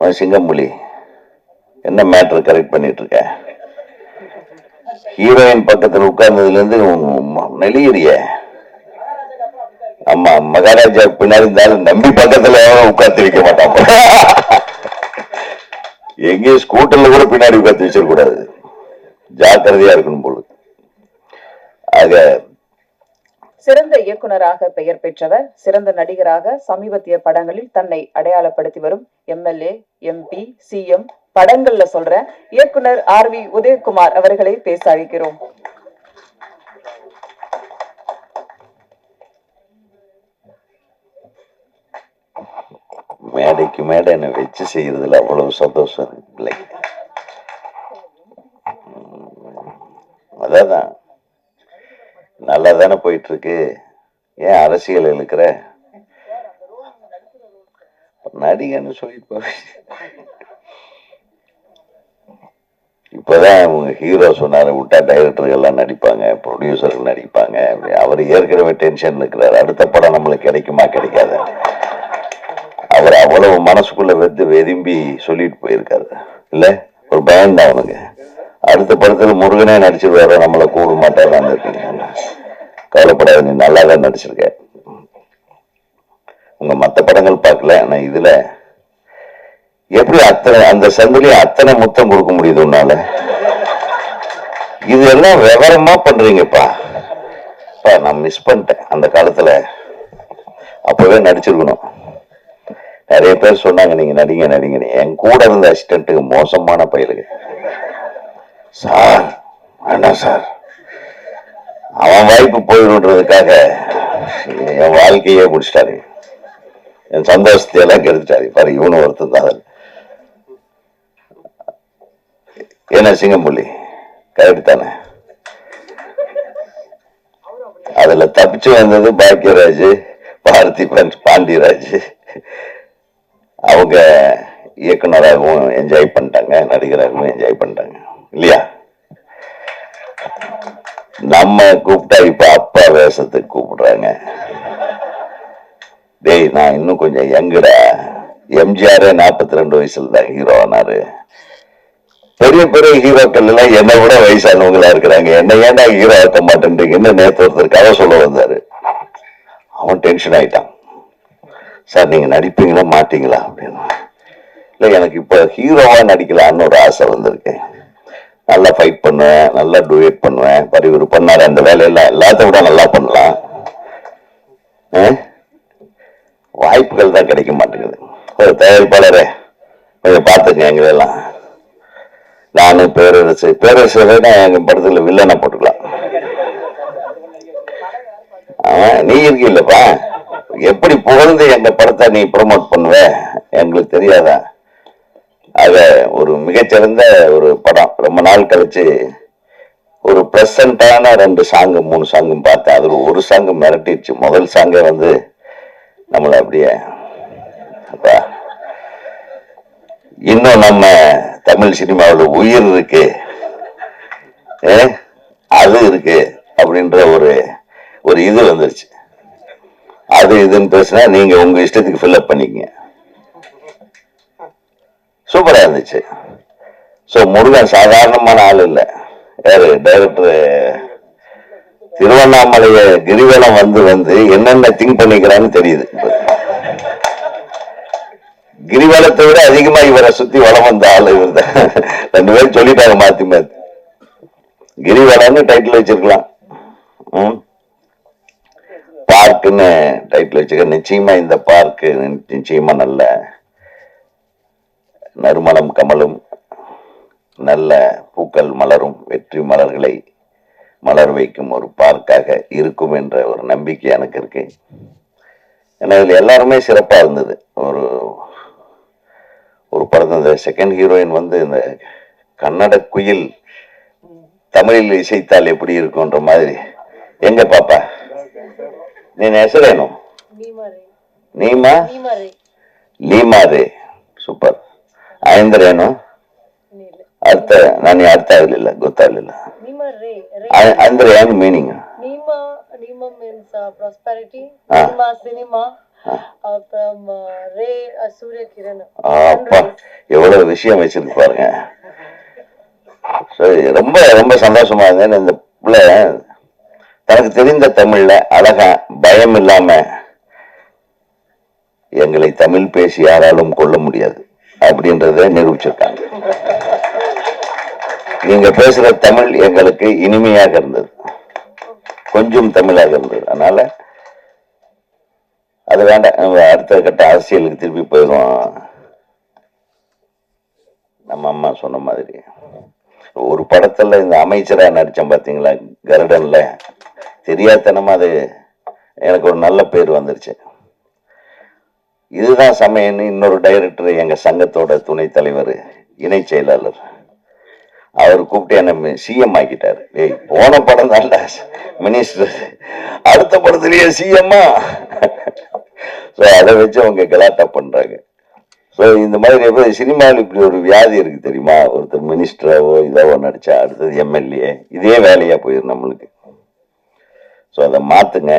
உன் சிங்கம்புலி என்ன matter correct பண்ணிட்டு இருக்க ஹீரோயின் பக்கத்தில் உட்கார்ந்ததுல இருந்து நெளியறிய. ஆமா மகாராஜா பின்னாடி இருந்தாலும் நம்பி பக்கத்துல எவனும் உட்கார்ந்து வைக்க மாட்டான் எங்கேயும் ஸ்கூட்டர்ல கூட பின்னாடி உட்கார்ந்து வச்சிடக்கூடாது ஜாக்கிரதையா இருக்கணும் போல. ஆக சிறந்த இயக்குனராக பெயர் பெற்றவர் சிறந்த நடிகராக சமீபத்திய படங்களில் தன்னை அடையாளப்படுத்தி வரும் எம்எல்ஏ எம்பி சிஎம் படங்கள்ல சொல்ற இயக்குனர் ஆர் வி உதயகுமார் அவர்களை பேச அழைக்கிறோம். மேடைக்கு மேடை என்னை வச்சு செய்யறதுல அவ்வளவு சந்தோஷம் இல்லை. அதான். நல்லா தானே போயிட்டு இருக்கு ஏன் அரசியல் இழுக்கிற? நடிகன்னு சொல்லிட்டு இப்பதான் ஹீரோ சொன்னாரு விட்டா டைரக்டர்கள்லாம் நடிப்பாங்க ப்ரொடியூசர்கள் நடிப்பாங்க. அப்படி அவர் ஏற்கனவே டென்ஷன் இருக்கிறாரு. அடுத்த படம் நம்மளுக்கு கிடைக்குமா கிடைக்காது? அவர் அவ்வளவு மனசுக்குள்ள வெந்து வெதும்பி சொல்லிட்டு போயிருக்காரு. இல்ல? ஒரு பயம்தான் அவனுக்கு. அடுத்த படத்துல முருகனே நடிச்சிருவாரோ நம்மளை கூட மாட்டாரான்னு இருக்கீங்க. கவலைப்படாத நீ நல்லா தான் நடிச்சிருக்க. உங்க மற்ற படங்கள் பார்க்கல ஆனா இதுல எப்படி அத்தனை அந்த சங்கிலி அத்தனை முத்தம் கொடுக்க முடியுது உன்னால? இது எல்லாம் விவரமா பண்றீங்கப்பா. அப்பா, நான் மிஸ் பண்ணிட்டேன் அந்த காலத்துல. அப்பவே நடிச்சிருக்கணும். நிறைய பேர் சொன்னாங்க நீங்க நடிங்க நடிங்கன்னு. என் கூட இருந்த அசிஸ்டன்ட்டுக்கு மோசமான பயிலுங்க. சார் வேணாம் சார். அவன் வாய்ப்பு போயிடுன்றதுக்காக என் வாழ்க்கையே முடிச்சிட்டாரு. என் சந்தோஷத்தை எல்லாம் கெடுத்துட்டாரு. பாரு இவனு ஒருத்தன் தான் என்ன சிங்கம்புள்ளி கரெக்ட் தானே அதுல தப்பிச்சு வந்தது பாக்கியராஜ் பாரதி பாண்டியராஜ். அவங்க இயக்குனராகவும் என்ஜாய் பண்ணிட்டாங்க நடிகராகவும் என்ஜாய் பண்ணிட்டாங்க. இல்லையா? நம்ம கூப்பிட்டா இப்ப அப்பா வேஷத்துக்கு கூப்பிடுறாங்க. டேய் நான் இன்னும் கொஞ்சம் யங்குடா. எம்ஜிஆரே நாற்பத்தி ரெண்டு வயசுல தான் ஹீரோ ஆனாரு. பெரிய பெரிய ஹீரோக்கள் எல்லாம் என்னை விட வயசானவங்களா இருக்கிறாங்க. என்ன ஏன்டா ஹீரோ ஆக்க மாட்டேன்றீங்கன்னு நேத்து ஒருத்தர் கதை சொல்ல வந்தாரு. அவன் டென்ஷன் ஆயிட்டான். சார் நீங்க நடிப்பீங்களா மாட்டீங்களா? அப்படின்னு. இல்ல எனக்கு இப்போ ஹீரோவா நடிக்கலாம்னு ஒரு ஆசை வந்திருக்கு. நல்லா ஃபைட் பண்ணுவேன் நல்லா டூவேட் பண்ணுவேன். பரிவுரு பண்ணாரு அந்த வேலையெல்லாம் எல்லாத்த விட நல்லா பண்ணலாம். ஆ? வாய்ப்புகள் தான் கிடைக்க மாட்டேங்குது. ஒரு தயாரிப்பாளரே கொஞ்சம் பார்த்துங்க எங்களெல்லாம் நானும் பேரரசு பேரரசு எங்கள் படத்தில் வில்லனை போட்டுக்கலாம். ஆ, நீ இருக்கீல்லப்பா. எப்படி புகழ்ந்து எங்கள் படத்தை நீ ப்ரோமோட் பண்ணுவ? எங்களுக்கு தெரியாதா? அதை ஒரு மிகச்சிறந்த ஒரு படம். ரொம்ப நாள் கழிச்சு ஒரு ப்ரெசண்டான ரெண்டு சாங்கு மூணு சாங்கும் பார்த்தேன். அதில் ஒரு சாங்கு மிரட்டிடுச்சு. முதல் சாங்கே வந்து நம்மளை அப்படியே அப்பா. இன்னும் நம்ம தமிழ் சினிமாவில் உயிர் இருக்கு. ஏ, அது இருக்கு அப்படின்ற ஒரு ஒரு இது வந்துருச்சு. அது இதுன்னு பேசுனா நீங்கள் உங்கள் இஷ்டத்துக்கு ஃபில்அப் பண்ணிக்கங்க. சூப்பராக இருந்துச்சு. ஸோ முருகன் சாதாரணமான ஆள் இல்லை. யாரு? டைரக்டர் திருவண்ணாமலைய கிரிவலம் வந்து வந்து என்னென்ன திங்க் பண்ணிக்கிறான்னு தெரியுது. கிரிவலத்தை விட அதிகமா இவரை சுத்தி வளம் வந்த ஆள் இவர் தான் ரெண்டு பேரும் சொல்லிட்டாங்க மாத்தி மாத்தி. கிரிவலம்னு டைட்டில் வச்சிருக்கலாம். ம். பார்க்குன்னு டைட்டில் வச்சுக்க நிச்சயமா இந்த பார்க்கு நிச்சயமா நல்ல நறுமணம் கமலும் நல்ல பூக்கள் மலரும் வெற்றி மலர்களை மலர் வைக்கும் ஒரு பார்க்காக இருக்கும் என்ற ஒரு நம்பிக்கை எனக்கு இருக்கு. ஏன்னா இதில் எல்லாருமே சிறப்பாக இருந்தது. ஒரு ஒரு படத்தில் இந்த செகண்ட் ஹீரோயின் வந்து இந்த கன்னட குயில் தமிழில் இசைத்தால் எப்படி இருக்கும்ன்ற மாதிரி. எங்க பாப்பா? நீ நெசரேனும்? நீமா? லீமாதே சூப்பர். ಸೂಪರ್ ಅಂದ್ರೆ ಏನು ಅರ್ಥ ನನಗೆ ಅರ್ಥ ಆಗ್ಲಿಲ್ಲ ಗೊತ್ತಾಗ್ಲಿಲ್ಲ Nima Ray. Ray. ಅ- ಅಂದ್ರೆ ಏನು meaning Nima, Nima means uh, prosperity. Ah. Nima cinema. அப்புறம் ரே சூரிய கிரண் அப்பா எவ்வளவு விஷயம் வச்சிருக்கு பாருங்க சரி ரொம்ப ரொம்ப சந்தோஷமா இருந்தேன் இந்த பிள்ளை தனக்கு தெரிந்த தமிழ்ல அழகா பயம் இல்லாம எங்களை தமிழ் பேசி யாராலும் கொள்ள முடியாது அப்படின்றத நிரூபிச்சிருக்காங்க. நீங்க பேசுற தமிழ் எங்களுக்கு இனிமையாக இருந்தது. கொஞ்சம் தமிழாக இருந்தது. அதனால அது வேண்டாம். அடுத்த கட்ட அரசியலுக்கு திருப்பி போயிடும் நம்ம அம்மா சொன்ன மாதிரி. ஒரு படத்துல இந்த அமைச்சரா நடிச்சேன் பாத்தீங்களா? கருடன்ல. தெரியாதனமா அது எனக்கு ஒரு நல்ல பேர் வந்துருச்சு. இதுதான் சமயம்னு இன்னொரு டைரக்டர் எங்க சங்கத்தோட துணைத் தலைவர் இணை செயலாளர். அவர் கூப்பிட்டு என்ன சிஎம் ஆக்கிட்டாரு. ஏய் போன படம் தான் மினிஸ்டர் அடுத்த படத்துலயே சிஎம்மா ஸோ அதை வச்சு அவங்க கலாட்டா பண்றாங்க. ஸோ இந்த மாதிரி எப்போ சினிமாவில் இப்படி ஒரு வியாதி இருக்கு தெரியுமா? ஒருத்தர் மினிஸ்டராவோ இதாவோ நடிச்சா அடுத்தது எம்எல்ஏ இதே வேலையா போயிடும் நம்மளுக்கு. ஸோ அதை மாத்துங்க.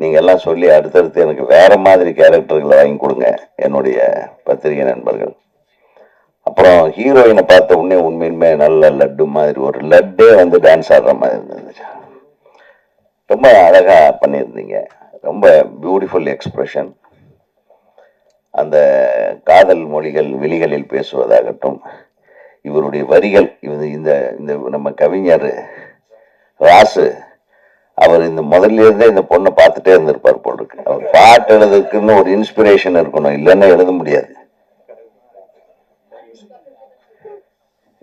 நீங்க எல்லாம் சொல்லி அடுத்தடுத்து எனக்கு வேற மாதிரி கேரக்டர்களை வாங்கி கொடுங்க என்னுடைய பத்திரிகை நண்பர்கள். அப்புறம் ஹீரோயினை பார்த்த உடனே உண்மையுமே நல்ல லட்டு மாதிரி ஒரு லட்டே வந்து டான்ஸ் ஆடுற மாதிரி இருந்தது ரொம்ப அழகா பண்ணியிருந்தீங்க. ரொம்ப பியூட்டிஃபுல் எக்ஸ்பிரஷன் அந்த காதல் மொழிகள் விழிகளில் பேசுவதாகட்டும் இவருடைய வரிகள் இது இந்த இந்த நம்ம கவிஞர் ராசு அவர் இந்த முதல்ல இருந்தே இந்த பொண்ணை பார்த்துட்டே இருந்திருப்பார் போல் இருக்கு அவர் பாட்டு எழுதுக்குன்னு ஒரு இன்ஸ்பிரேஷன் இருக்கணும். இல்லைன்னா எழுத முடியாது.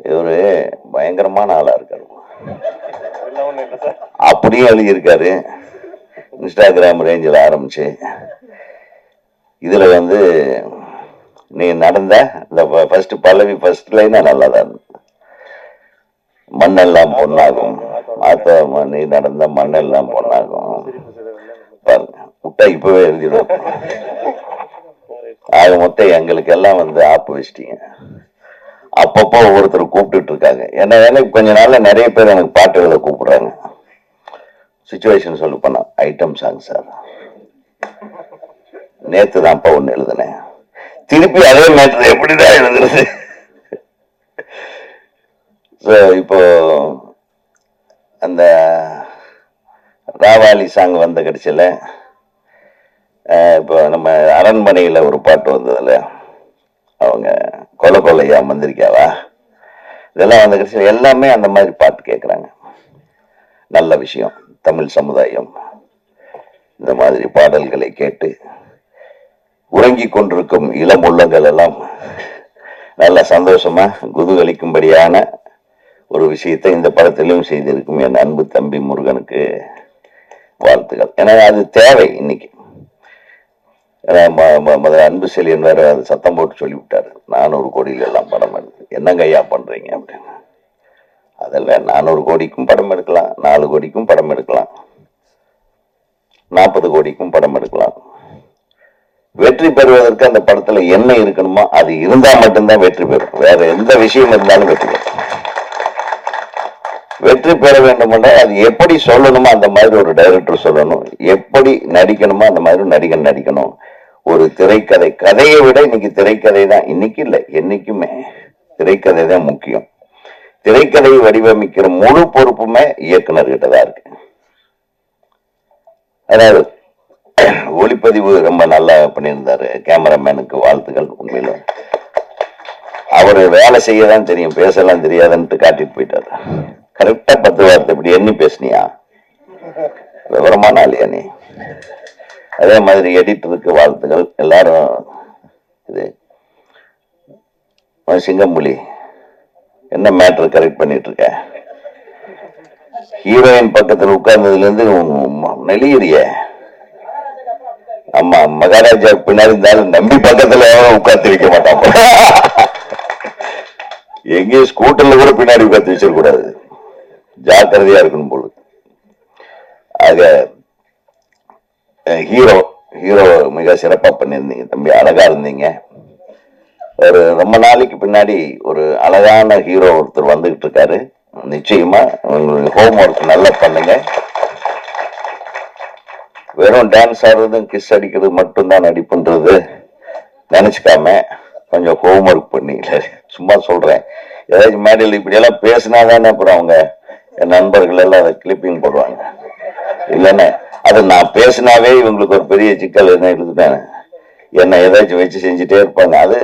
இவரு பயங்கரமான ஆளா இருக்காரு. அப்படியே எழுதியிருக்காரு. இன்ஸ்டாகிராம் ரேஞ்சில் ஆரம்பிச்சு. இதுல வந்து நீ நடந்த இந்த ஃபர்ஸ்ட் பல்லவி ஃபர்ஸ்ட் லைனாக நல்லா தான் இருந்தேன் மண்ணெல்லாம் பொண்ணாகும் மாத்த நீ நடந்த மண்ணெல்லாம் பொண்ணாகும் பாருங்க முட்டை இப்பவே எழுதிடும். ஆக மொத்தம் எங்களுக்கு எல்லாம் வந்து ஆப்பு வச்சிட்டீங்க. அப்பப்போ ஒவ்வொருத்தர் கூப்பிட்டுட்டு இருக்காங்க. ஏன்னா எனக்கு கொஞ்ச நாள்ல நிறைய பேர் எனக்கு பாட்டு எழுத கூப்பிடுறாங்க. சுச்சுவேஷன் சொல்லு பண்ண ஐட்டம் சாங் சார் நேத்து தான்ப்பா ஒன்று எழுதுனேன். திருப்பி அதே மேட்டர் எப்படிதான் எழுதுறது? இப்போ அந்த ராவாலி சாங் வந்த கடைசியில் இப்போ நம்ம அரண்மனையில் ஒரு பாட்டு வந்ததில்ல அவங்க கொலை கொலையா மந்திரிக்காவா? இதெல்லாம் வந்த கடைசியில் எல்லாமே அந்த மாதிரி பாட்டு கேட்குறாங்க நல்ல விஷயம் தமிழ் சமுதாயம். இந்த மாதிரி பாடல்களை கேட்டு உறங்கிக் கொண்டிருக்கும் இளம் உள்ளங்கள் எல்லாம் நல்ல சந்தோஷமா குதூகலிக்கும்படியான ஒரு விஷயத்தை இந்த படத்திலும் செய்திருக்கும் என் அன்பு தம்பி முருகனுக்கு வாழ்த்துக்கள். ஏன்னா அது தேவை இன்னைக்கு. ஏன்னா முதல்ல அன்பு செலியன் வேற அது சத்தம் போட்டு சொல்லி விட்டாரு நானூறு கோடியில எல்லாம் படம் எடுத்து. என்னங்க ஐயா பண்றீங்க அப்படின்னு. அதெல்லாம் நானூறு கோடிக்கும் படம் எடுக்கலாம். நாலு கோடிக்கும் படம் எடுக்கலாம். நாற்பது கோடிக்கும் படம் எடுக்கலாம். வெற்றி பெறுவதற்கு அந்த படத்துல என்ன இருக்கணுமோ அது இருந்தா மட்டும்தான் வெற்றி பெறும். வேற எந்த விஷயம் இருந்தாலும் வெற்றி பெறும். வெற்றி பெற வேண்டும் என்றால் அது எப்படி சொல்லணுமோ அந்த மாதிரி ஒரு டைரக்டர் சொல்லணும். எப்படி நடிக்கணுமோ அந்த மாதிரி நடிகன் நடிக்கணும். ஒரு திரைக்கதை கதையை விட இன்னைக்கு திரைக்கதை தான். இன்னைக்கு இல்லை என்னைக்குமே திரைக்கதை தான் முக்கியம். திரைக்கதையை வடிவமைக்கிற முழு பொறுப்புமே இயக்குனர்கிட்ட தான் இருக்கு. அதாவது ஒளிப்பதிவு ரொம்ப நல்லா பண்ணியிருந்தாரு. கேமராமேனுக்கு வாழ்த்துக்கள் உண்மையில. அவரு வேலை செய்யதான் தெரியும் பேசலாம் தெரியாதுன்ட்டு காட்டிட்டு போயிட்டாரு. கரெக்டா பத்து வார்த்தை இப்படி எண்ணி பேசுனியா? விவரமான ஆளியா நீ? அதே மாதிரி எடிட்டருக்கு வாழ்த்துக்கள். எல்லாரும் இது சிங்கம்புலி என்ன மேட்ரு கரெக்ட் பண்ணிட்டு இருக்க ஹீரோயின் பக்கத்தில் உட்கார்ந்ததுல இருந்து நெளியறிய. ஆமா மகாராஜா பின்னாடி இருந்தாலும் நம்பி பக்கத்துல எவனும் உட்கார்ந்து வைக்க மாட்டான். எங்கேயும் ஸ்கூட்டர்ல கூட பின்னாடி உட்கார்ந்து வச்சிடக்கூடாது ஜாக்கிரதையா இருக்கணும் போல ஆக ஹீரோ ஹீரோ மிக சிறப்பா பண்ணியிருந்தீங்க தம்பி அழகா இருந்தீங்க. ஒரு ரொம்ப நாளைக்கு பின்னாடி ஒரு அழகான ஹீரோ ஒருத்தர் வந்துகிட்டு இருக்காரு. நிச்சயமா உங்களுடைய ஹோம் ஒர்க் நல்லா பண்ணுங்க. வெறும் டான்ஸ் ஆடுறதும் கிஸ் அடிக்கிறது மட்டும்தான் நடிப்புன்றது நினைச்சுக்காம கொஞ்சம் ஹோம்ஒர்க் பண்ணி இல்ல, சும்மா சொல்றேன். ஏதாச்சும் மேடையில் இப்படியெல்லாம் பேசினாதானே அப்புறம் அவங்க என் நண்பர்கள் எல்லாம் அதை கிளிப்பிங் போடுவாங்க. இல்லைன்னா அது நான் பேசினாவே இவங்களுக்கு ஒரு பெரிய சிக்கல் என்ன இருக்குதுன்னு என்னை ஏதாச்சும் வச்சு செஞ்சுட்டே இருப்பாங்க. அது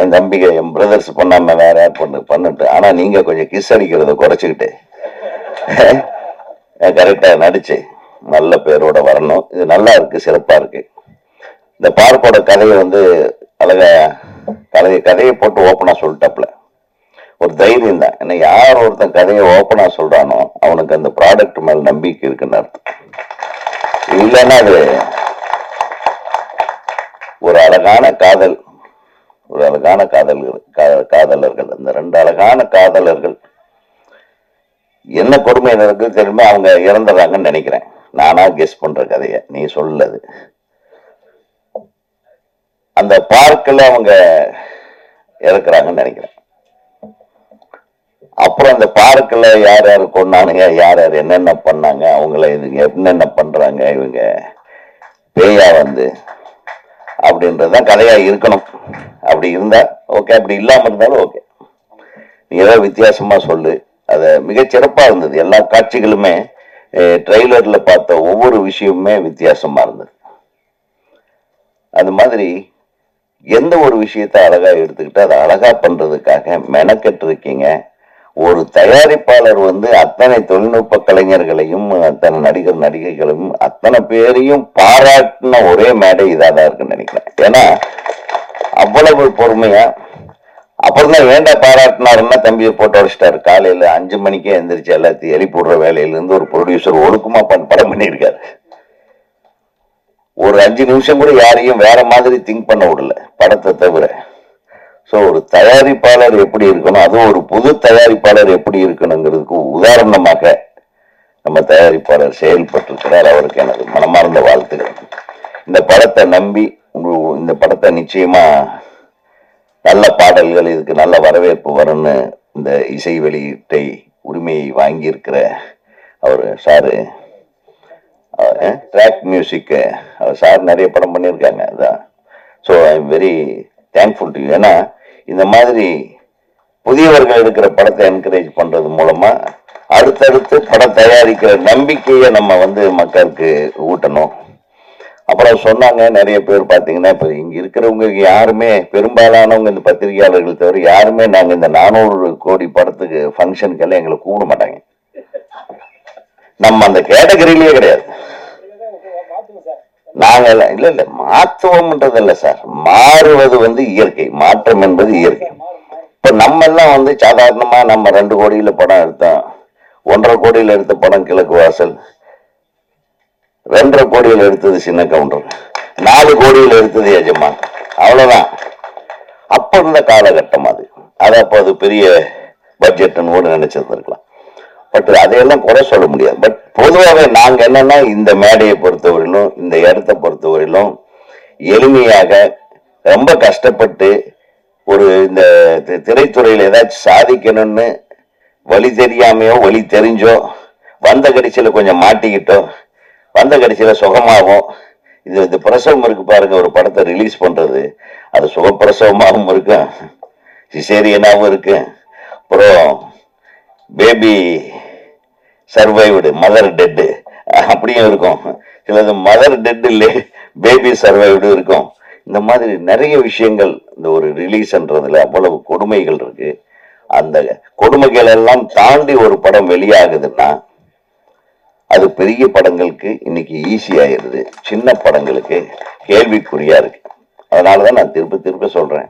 என் தம்பிங்க என் பிரதர்ஸ் பண்ணாமல் வேற யார் பண்ணு பண்ணிட்டு ஆனால் நீங்கள் கொஞ்சம் கிஸ் அடிக்கிறத குறைச்சிக்கிட்டு கரெக்டாக நடிச்சு நல்ல பேரோட வரணும். இது நல்லா இருக்கு சிறப்பாக இருக்கு. இந்த பார்ப்போட கதையை வந்து அழகா கதையை கதையை போட்டு ஓப்பனாக சொல்லிட்டாப்புல. ஒரு தைரியம் தான் ஏன்னா யார் ஒருத்தன் கதையை ஓப்பனா சொல்றானோ அவனுக்கு அந்த ப்ராடக்ட் மேல நம்பிக்கை இருக்குன்னு அர்த்தம். இல்லைன்னா அது ஒரு அழகான காதல் ஒரு அழகான காதல்கள் கா- காதலர்கள். அந்த ரெண்டு அழகான காதலர்கள் என்ன கொடுமை நடக்குது தெரியுமா? அவங்க இறந்துடுறாங்கன்னு நினைக்கிறேன். நானா கெஸ் பண்ற கதைய. நீ சொல்லது. அந்த பார்க்கில் அவங்க இறக்குறாங்கன்னு நினைக்கிறேன். அப்புறம் அந்த பார்க்கில் யார் யார் கொண்டானுங்க யார் யார் என்னென்ன பண்ணாங்க அவங்கள இதுங்க என்னென்ன பண்ணுறாங்க இவங்க? பேயா வந்து அப்படின்றதுதான் கதையாக இருக்கணும். அப்படி இருந்தால் ஓகே அப்படி இல்லாமல் இருந்தாலும் ஓகே நீ ஏதோ வித்தியாசமாக சொல்லு. அது சிறப்பாக இருந்தது. எல்லா காட்சிகளுமே ட்ரெய்லரில் பார்த்த ஒவ்வொரு விஷயமுமே வித்தியாசமாக இருந்தது. அது மாதிரி எந்த ஒரு விஷயத்தை அழகாக எடுத்துக்கிட்டு அதை அழகாக பண்ணுறதுக்காக மெனக்கெட்டு இருக்கீங்க ஒரு தயாரிப்பாளர் வந்து அத்தனை தொழில்நுட்ப கலைஞர்களையும் அத்தனை நடிகர் நடிகைகளையும் அத்தனை பேரையும் பாராட்டின ஒரே மேடை இதாதான் இருக்குன்னு நினைக்கிறேன். ஏன்னா அவ்வளவு பொறுமையா அப்புறம் தான் வேண்டாம் பாராட்டினாருன்னா தம்பியை போட்டு அடிச்சிட்டாரு காலையில அஞ்சு மணிக்கே எந்திரிச்சு எல்லாத்தையும் எரி போடுற வேலையில இருந்து ஒரு ப்ரொடியூசர் ஒழுக்கமா பண்- படம் பண்ணியிருக்காரு. ஒரு அஞ்சு நிமிஷம் கூட யாரையும் வேற மாதிரி திங்க் பண்ண விடல படத்தை தவிர. ஸோ ஒரு தயாரிப்பாளர் எப்படி இருக்கணும் அதுவும் ஒரு புது தயாரிப்பாளர் எப்படி இருக்கணுங்கிறதுக்கு உதாரணமாக நம்ம தயாரிப்பாளர் செயல்பட்டிருக்கிறார் அவருக்கு எனது மனமார்ந்த வாழ்த்துக்கள். இந்த படத்தை நம்பி இந்த படத்தை நிச்சயமா நல்ல பாடல்கள் இதுக்கு நல்ல வரவேற்பு வரும்னு இந்த இசை வெளியீட்டை உரிமையை வாங்கியிருக்கிற அவர் சாரு ட்ராக் மியூசிக்கு அவர் சார் நிறைய படம் பண்ணியிருக்காங்க அதான். So I am very thankful to ஏன்னா இந்த மாதிரி புதியவர்கள் எடுக்கிற படத்தை என்கரேஜ் பண்றது மூலமா அடுத்தடுத்து படம் தயாரிக்கிற நம்பிக்கையை நம்ம வந்து மக்களுக்கு ஊட்டணும். அப்புறம் சொன்னாங்க நிறைய பேர் பார்த்தீங்கன்னா இப்போ இங்கே இருக்கிறவங்க யாருமே பெரும்பாலானவங்க இந்த பத்திரிகையாளர்கள் தவிர யாருமே நாங்கள் இந்த நானூறு கோடி படத்துக்கு ஃபங்க்ஷனுக்கெல்லாம் எங்களை கூப்பிட மாட்டாங்க. நம்ம அந்த கேட்டகரியிலேயே கிடையாது. நாங்கள் இல்லை இல்ல இல்ல இல்லை இல்ல சார். மாறுவது வந்து இயற்கை. மாற்றம் என்பது இயற்கை. இப்ப நம்ம எல்லாம் வந்து சாதாரணமா நம்ம ரெண்டு கோடியில படம் எடுத்தோம் ஒன்றரை கோடியில எடுத்த படம் கிழக்கு வாசல் ரெண்டரை கோடியில எடுத்தது சின்ன கவுண்டர் நாலு கோடியில எடுத்தது எஜமான். அவ்வளவுதான். அப்ப இருந்த காலகட்டம் அது. அது அப்போ அது பெரிய பட்ஜெட்னு கூட நினைச்சிருந்திருக்கலாம். பட் அதையெல்லாம் குறை சொல்ல முடியாது. பட் பொதுவாகவே நாங்க என்னன்னா இந்த மேடையை பொறுத்தவரையிலும் இந்த இடத்தை பொறுத்தவரையிலும் எளிமையாக ரொம்ப கஷ்டப்பட்டு ஒரு இந்த திரைத்துறையில் ஏதாச்சும் சாதிக்கணும்னு வழி தெரியாமையோ வழி தெரிஞ்சோ வந்த கடைசியில கொஞ்சம் மாட்டிக்கிட்டோ வந்த கடைசியில சுகமாகும். இது இந்த பிரசவம் இருக்கு பாருங்க ஒரு படத்தை ரிலீஸ் பண்ணுறது அது சுகப்பிரசவமாகவும் இருக்கும் சிசேரியனாகவும் இருக்கு. அப்புறம் பேபி சர்வைவ்டு மதர் டெட்டு அப்படியும் இருக்கும். சிலது மதர் டெட் இல்லை பேபி சர்வைவ்டு இருக்கும். இந்த மாதிரி நிறைய விஷயங்கள் இந்த ஒரு ரிலீஸ்ன்றதுல அவ்வளவு கொடுமைகள் இருக்கு. அந்த கொடுமைகள் எல்லாம் தாண்டி ஒரு படம் வெளியாகுதுன்னா அது பெரிய படங்களுக்கு இன்னைக்கு ஈஸியாயிருது சின்ன படங்களுக்கு கேள்விக்குறியா இருக்கு. அதனாலதான் நான் திருப்ப திருப்ப சொல்றேன்.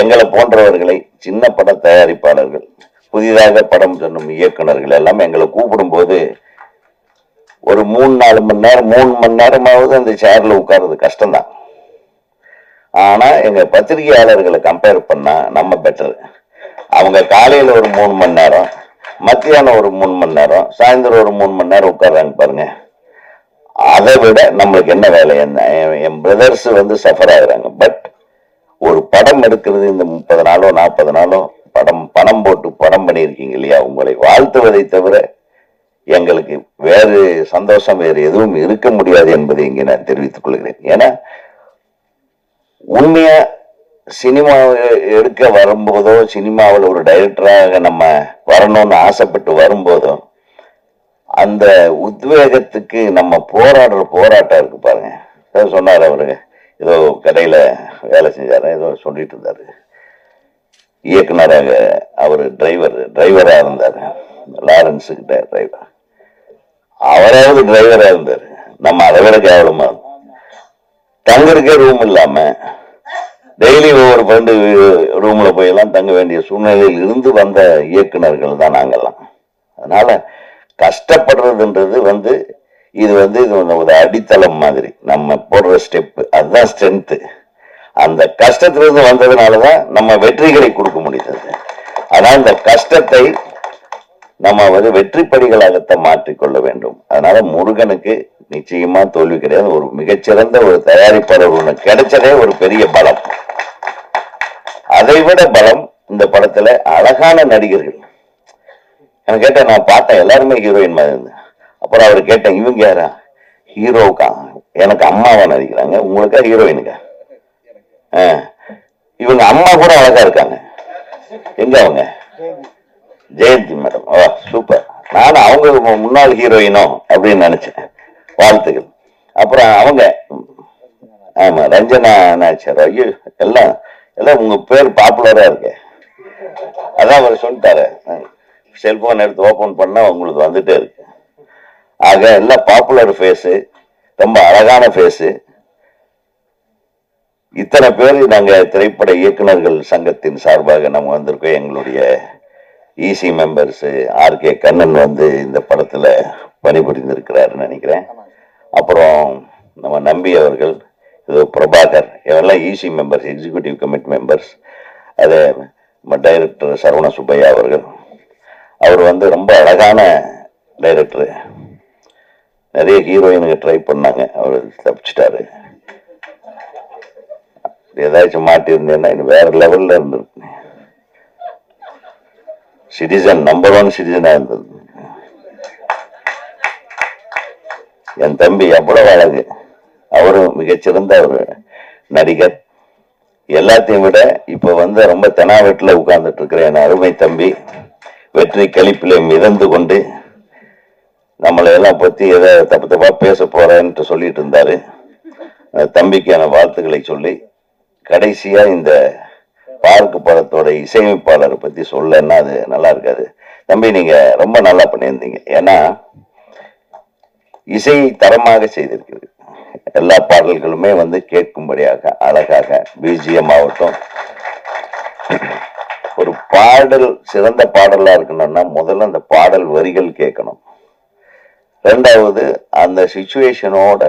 எங்களை போன்றவர்களை சின்ன பட தயாரிப்பாளர்கள் புதிதாக படம் சொன்னும் இயக்குனர்கள் எல்லாம் எங்களை கூப்பிடும்போது ஒரு மூணு நாலு மணி நேரம் மூணு மணி நேரமாவது அந்த சேர்ல உட்கார்றது கஷ்டம்தான். ஆனா எங்க பத்திரிகையாளர்களை கம்பேர் பண்ணா நம்ம பெட்டர் அவங்க காலையில ஒரு மூணு மணி நேரம் மத்தியானம் ஒரு மூணு மணி நேரம் சாயந்தரம் ஒரு மூணு மணி நேரம் உட்கார்றாங்க பாருங்க. அதை விட நம்மளுக்கு என்ன வேலை? என்ன என்- என் பிரதர்ஸ் வந்து சஃபர் ஆகுறாங்க. பட் ஒரு படம் எடுக்கிறது இந்த முப்பது நாளோ நாற்பது நாளோ படம் பணம் போட்டு படம் பண்ணியிருக்கீங்க இல்லையா? உங்களை வாழ்த்துவதை தவிர எங்களுக்கு வேறு சந்தோஷம் வேறு எதுவும் இருக்க முடியாது என்பதை இங்கே நான் தெரிவித்துக் கொள்கிறேன். ஏன்னா உண்மையா சினிமா எடுக்க வரும்போதோ சினிமாவில் ஒரு டைரக்டராக நம்ம வரணும்னு ஆசைப்பட்டு வரும்போதோ அந்த உத்வேகத்துக்கு நம்ம போராடுற போராட்டம் இருக்கு பாருங்க. சொன்னார் அவரு. ஏதோ கடையில் வேலை செஞ்சாரு ஏதோ சொல்லிட்டு இருந்தாரு. இயக்குனராக அவர் டிரைவர் டிரைவராக இருந்தார். லாரன்ஸுக்கிட்ட டிரைவர் அவராவது டிரைவராக இருந்தாரு. நம்ம அதை விட கேவலமாக இருந்தோம். ரூம் இல்லாமல் டெய்லி ஒவ்வொரு ஃப்ரெண்டு ரூமில் போய் எல்லாம் தங்க வேண்டிய சூழ்நிலையில் இருந்து வந்த இயக்குனர்கள் தான் நாங்கள்லாம் அதனால் கஷ்டப்படுறதுன்றது வந்து இது வந்து இது ஒரு அடித்தளம் மாதிரி. நம்ம போடுற ஸ்டெப்பு அதுதான் ஸ்ட்ரென்த்து அந்த கஷ்டத்திலிருந்து வந்ததுனாலதான் நம்ம வெற்றிகளை கொடுக்க முடிந்தது. ஆனால் இந்த கஷ்டத்தை நம்ம வந்து வெற்றி படிகளாகத்தான் மாற்றிக்கொள்ள வேண்டும். அதனால முருகனுக்கு நிச்சயமா தோல்வி கிடையாது. ஒரு மிகச்சிறந்த ஒரு தயாரிப்பாளர் ஒண்ணு கிடைச்சதே ஒரு பெரிய பலம். அதை விட பலம் இந்த படத்துல அழகான நடிகர்கள். எனக்கு கேட்ட நான் பார்த்தேன் எல்லாருமே ஹீரோயின் மாதிரி இருந்தேன் அப்புறம் அவர் கேட்டேன் இவங்க யாரா? ஹீரோவுக்கா எனக்கு அம்மாவா நடிக்கிறாங்க. உங்களுக்கா ஹீரோயினுக்கா? இவங்க அம்மா கூட அழகா இருக்காங்க. எங்க அவங்க? ஜெயந்தி மேடம். Oh super. நானும் அவங்க முன்னாள் ஹீரோயினோ அப்படின்னு நினைச்சேன். வாழ்த்துக்கள். அப்புறம் அவங்க ஆமா ரஞ்சனா நாச்சர் ஐயோ எல்லாம் எல்லாம் உங்க பேர் பாப்புலரா இருக்கு. அதான் அவர் சொல்லிட்டாரு. செல்போன் எடுத்து ஓபன் பண்ணா உங்களுக்கு வந்துட்டே இருக்கு. ஆக எல்லாம் பாப்புலர் ஃபேஸு ரொம்ப அழகான ஃபேஸு இத்தனை பேர் நாங்க திரைப்பட இயக்குனர்கள் சங்கத்தின் சார்பாக நம்ம வந்திருக்கோம். எங்களுடைய இசி மெம்பர்ஸ் ஆர்கே கண்ணன் வந்து இந்த படத்துல பணிபுரிந்திருக்கிறாருன்னு நினைக்கிறேன். அப்புறம் நம்ம நம்பி அவர்கள் இது பிரபாகர் இவரெல்லாம் EC members executive committee members அது நம்ம டைரக்டர் சரவண சுப்பையா அவர்கள். அவர் வந்து ரொம்ப அழகான டைரக்டர் நிறைய ஹீரோயினுங்க ட்ரை பண்ணாங்க. அவர் தப்பிச்சிட்டாரு. ஏதாச்சும் மாட்டியிருந்தேன்னா இன்னும் வேற லெவல்ல இருந்திருக்கு சிட்டிசன் நம்பர் ஒன் சிட்டிசனா இருந்தது என் தம்பி எவ்வளவு அழகு. அவரும் மிகச்சிறந்த ஒரு நடிகர். எல்லாத்தையும் விட இப்ப வந்து ரொம்ப தெனாவெட்டில் உட்கார்ந்துட்டு இருக்கிற என் அருமை தம்பி வெற்றி கழிப்பிலே மிதந்து கொண்டு நம்மளை எல்லாம் பத்தி எதை தப்பு தப்பா பேச போறேன்ட்டு சொல்லிட்டு இருந்தாரு. தம்பிக்கான வாழ்த்துக்களை சொல்லி கடைசியா இந்த பார்க்கு படத்தோட இசையமைப்பாளரை பத்தி சொல்லன்னா அது நல்லா இருக்காது. தம்பி நீங்க ரொம்ப நல்லா பண்ணியிருந்தீங்க. ஏன்னா இசையை தரமாக செய்திருக்கிறது. எல்லா பாடல்களுமே வந்து கேட்கும்படியாக அழகாக பிஜிஎம் ஆகட்டும். ஒரு பாடல் சிறந்த பாடலா இருக்கணும்னா முதல்ல அந்த பாடல் வரிகள் கேட்கணும். ரெண்டாவது அந்த சுச்சுவேஷனோட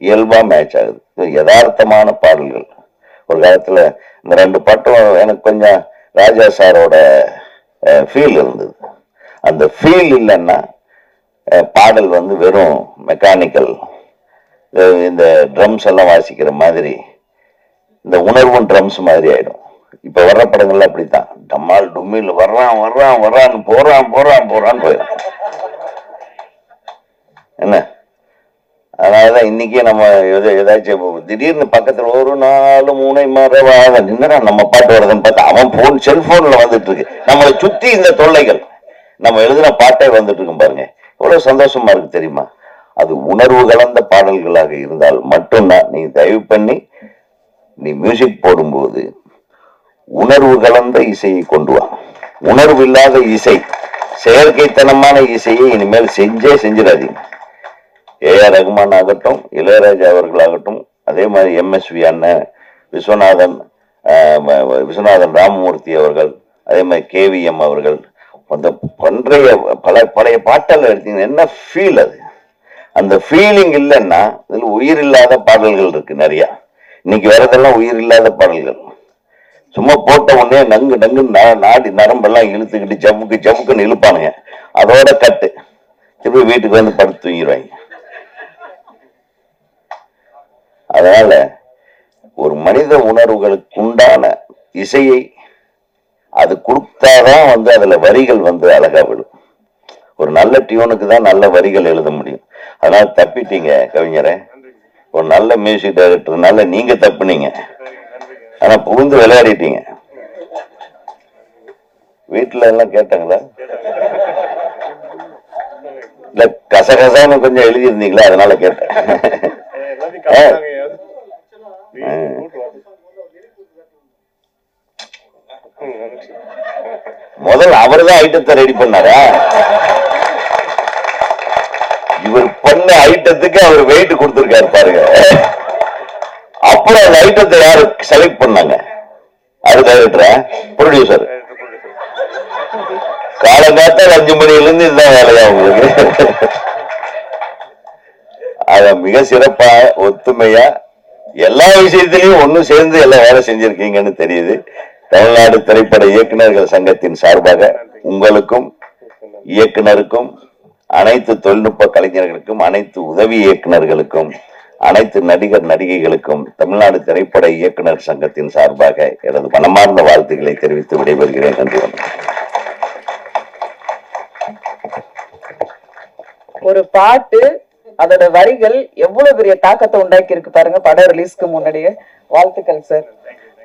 இயல்பா மேட்ச் ஆகுது. யதார்த்தமான பாடல்கள். ஒரு காலத்துல இந்த ரெண்டு பட்டம் எனக்கு கொஞ்சம் ராஜா சாரோட ஃபீல் இருந்தது. அந்த ஃபீல் இல்லைன்னா பாடல் வந்து வெறும் மெக்கானிக்கல் இந்த ட்ரம்ஸ் எல்லாம் வாசிக்கிற மாதிரி இந்த உணர்வும் ட்ரம்ஸ் மாதிரி ஆயிடும். இப்ப வர்ற படங்கள்ல அப்படித்தான். டம்மால் டும்மில் வர்றான் வர்றான் வர்றான் போறான் போறான் போறான்னு போயிடும். அதனாலதான் இன்னைக்கே நம்ம ஏதாச்சும் திடீர்னு பக்கத்துல ஒரு நாலு மூணை மரவாக நின்னா நம்ம பாட்டு வருதுன்னு பார்த்தா அவன் போன் செல்போன்ல வந்துட்டு இருக்கு. நம்மளை சுத்தி இந்த தொல்லைகள். நம்ம எழுதின பாட்டே வந்துட்டு இருக்கும் பாருங்க. எவ்வளவு சந்தோஷமா இருக்கு தெரியுமா? அது உணர்வு கலந்த பாடல்களாக இருந்தால் மட்டும்தான் நீ தயவு பண்ணி நீ மியூசிக் போடும்போது உணர்வு கலந்த இசையை கொண்டு வா. உணர்வு இல்லாத இசை செயற்கைத்தனமான இசையை இனிமேல் செஞ்சே செஞ்சிடாதீங்க. ஏஆர் ரகுமான் ஆகட்டும் இளையராஜா அவர்களாகட்டும் அதே மாதிரி எம்எஸ்வி அண்ணன் விஸ்வநாதன் விஸ்வநாதன் ராமமூர்த்தி அவர்கள் அதே மாதிரி கேவிஎம் அவர்கள். அந்த பன்றைய பல பழைய பாட்டெல்லாம் எடுத்தீங்கன்னா என்ன ஃபீல் அது? அந்த ஃபீலிங் இல்லைன்னா இதில் உயிர் இல்லாத பாடல்கள் இருக்கு நிறையா. இன்னைக்கு வரதெல்லாம் உயிர் இல்லாத பாடல்கள். சும்மா போட்ட உடனே நங்கு நங்கு நா- நாடி நரம்பெல்லாம் இழுத்துக்கிட்டு ஜமுக்கு ஜமுக்குன்னு இழுப்பானுங்க. அதோட கட்டு. திருப்பி வீட்டுக்கு வந்து படுத்து தூங்கிடுவாங்க அதனால ஒரு மனித உணர்வுகளுக்கு உண்டான இசையை அது கொடுத்தாதான் வந்து அதுல வரிகள் வந்து அழகா விடும் ஒரு நல்ல டியூனுக்கு தான் நல்ல வரிகள் எழுத முடியும். அதனால தப்பிட்டீங்க கவிஞரே. ஒரு நல்ல மியூசிக் டைரக்டர்னால நீங்க தப்புனீங்க. ஆனா புகுந்து விளையாடிட்டீங்க. வீட்டுல எல்லாம் கேட்டாங்களா? இல்ல கசகசான்னு கொஞ்சம் எழுதியிருந்தீங்களா? அதனால கேட்டேன். முதல்ல அவர்தான் ஐட்டத்தை ரெடி பண்ணாரா. இவர் பண்ண ஐட்டத்துக்கு அவர் வெயிட் கொடுத்திருக்காரு பாருங்க. அப்புறம் அந்த ஐட்டத்தை யாரு செலக்ட் பண்ணாங்க? அது டைரக்டரா ப்ரொடியூசர் காலங்காத்தால் அஞ்சு மணில இருந்து இதுதான் வேலையா உங்களுக்கு? அதை மிக சிறப்பாக ஒத்துமையா எல்லா விஷயத்திலையும் ஒன்னும் சேர்ந்து எல்லாம் வேலை செஞ்சிருக்கீங்கன்னு தெரியுது. தமிழ்நாடு திரைப்பட இயக்குநர்கள் சங்கத்தின் சார்பாக உங்களுக்கும் இயக்குனருக்கும் அனைத்து தொழில்நுட்ப கலைஞர்களுக்கும் அனைத்து உதவி இயக்குநர்களுக்கும் அனைத்து நடிகர் நடிகைகளுக்கும் தமிழ்நாடு திரைப்பட இயக்குனர் சங்கத்தின் சார்பாக எனது மனமார்ந்த வாழ்த்துக்களை தெரிவித்து விடைபெறுகிறேன். என்று ஒரு பாட்டு அதோட வரிகள் எவ்வளவு பெரிய தாக்கத்தை உண்டாக்கி இருக்கு பாருங்க படம் ரிலீஸ்க்கு முன்னாடியே. வாழ்த்துக்கள் சார்